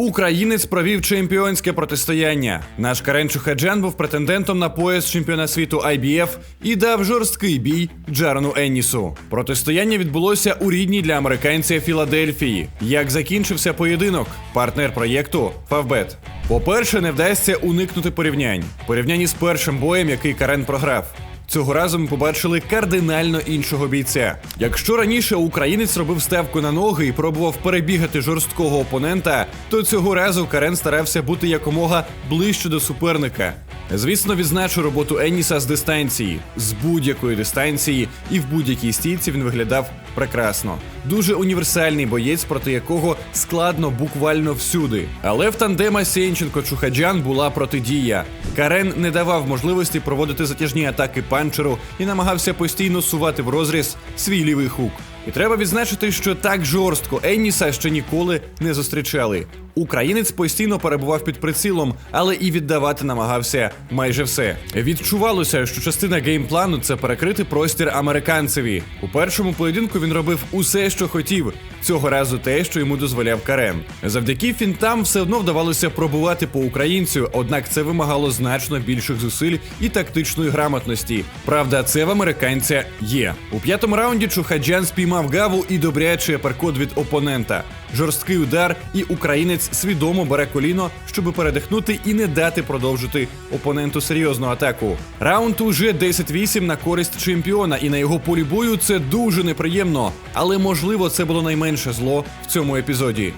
Українець провів чемпіонське протистояння. Наш Карен Чухаджан був претендентом на пояс чемпіона світу IBF і дав жорсткий бій Джарону Еннісу. Протистояння відбулося у рідній для американця Філадельфії. Як закінчився поєдинок, партнер проєкту Фавбет. По-перше, не вдасться уникнути порівнянь. Порівнянні з першим боєм, який Карен програв. Цього разу ми побачили кардинально іншого бійця. Якщо раніше українець робив ставку на ноги і пробував перебігати жорсткого опонента, то цього разу Карен старався бути якомога ближче до суперника. Звісно, відзначу роботу Енніса з дистанції, з будь-якої дистанції, і в будь-якій стійці він виглядав прекрасно. Дуже універсальний боєць, проти якого складно буквально всюди. Але в тандема Сєнченко Чухаджан була протидія. Карен не давав можливості проводити затяжні атаки панчеру і намагався постійно сувати в розріз свій лівий хук. І треба відзначити, що так жорстко Енніса ще ніколи не зустрічали. Українець постійно перебував під прицілом, але і віддавати намагався майже все. Відчувалося, що частина геймплану це перекрити простір американцеві. У першому поєдинку він робив усе, що хотів. Цього разу те, що йому дозволяв Карен. Завдяки фінтам все одно вдавалося пробувати по українцю, однак це вимагало значно більших зусиль і тактичної грамотності. Правда, це в американця є. У п'ятому раунді Чухаджан спіймав гаву і добрячий аперкот від опонента. Жорсткий удар, і українець свідомо бере коліно, щоб передихнути і не дати продовжити опоненту серйозну атаку. Раунд уже 10-8 на користь чемпіона, і на його полі бою це дуже неприємно. Але можливо це було найменше зло в цьому епізоді.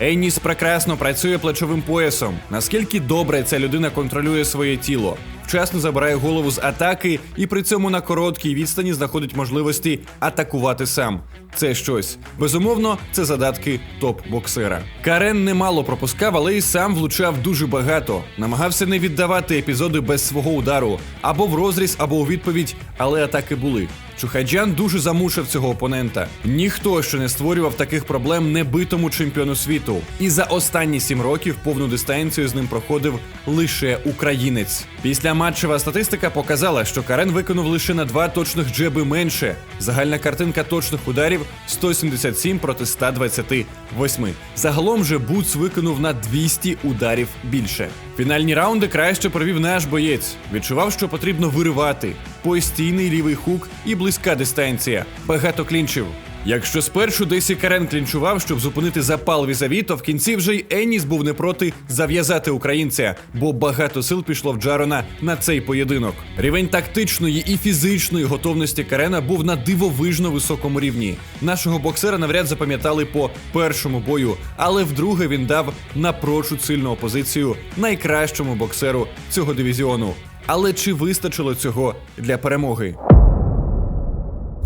Енніс прекрасно працює плечовим поясом. Наскільки добре ця людина контролює своє тіло, вчасно забирає голову з атаки і при цьому на короткій відстані знаходить можливості атакувати сам. Це щось. Безумовно, це задатки топ-боксера. Карен немало пропускав, але і сам влучав дуже багато. Намагався не віддавати епізоди без свого удару або в розріз, або у відповідь, але атаки були. Чухаджан дуже замушив цього опонента. Ніхто ще не створював таких проблем небитому чемпіону світу. І за останні сім років повну дистанцію з ним проходив лише українець. Після матчева статистика показала, що Карен виконав лише на два точних джеби менше. Загальна картинка точних ударів 177 проти 128. Загалом же Буц виконав на 200 ударів більше. Фінальні раунди краще провів наш боєць. Відчував, що потрібно виривати. Постійний лівий хук і близька дистанція. Багато клінчів. Якщо спершу Десі Карен клінчував, щоб зупинити запал візаві, то в кінці вже й Енніс був не проти зав'язати українця, бо багато сил пішло в Джарона на цей поєдинок. Рівень тактичної і фізичної готовності Карена був на дивовижно високому рівні. Нашого боксера навряд запам'ятали по першому бою, але вдруге він дав напрочуд сильну опозицію найкращому боксеру цього дивізіону. Але чи вистачило цього для перемоги?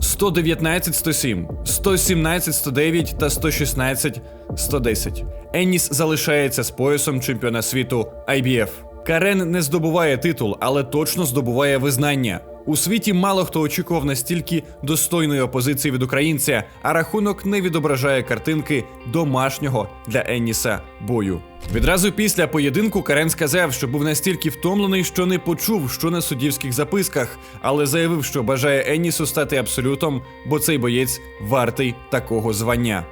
119-107, 117-109 та 116-110. Енніс залишається з поясом чемпіона світу IBF. Карен не здобуває титул, але точно здобуває визнання. У світі мало хто очікував настільки достойної опозиції від українця, а рахунок не відображає картинки домашнього для Енніса бою. Відразу після поєдинку Карен сказав, що був настільки втомлений, що не почув, що на суддівських записках, але заявив, що бажає Еннісу стати абсолютом, бо цей боєць вартий такого звання.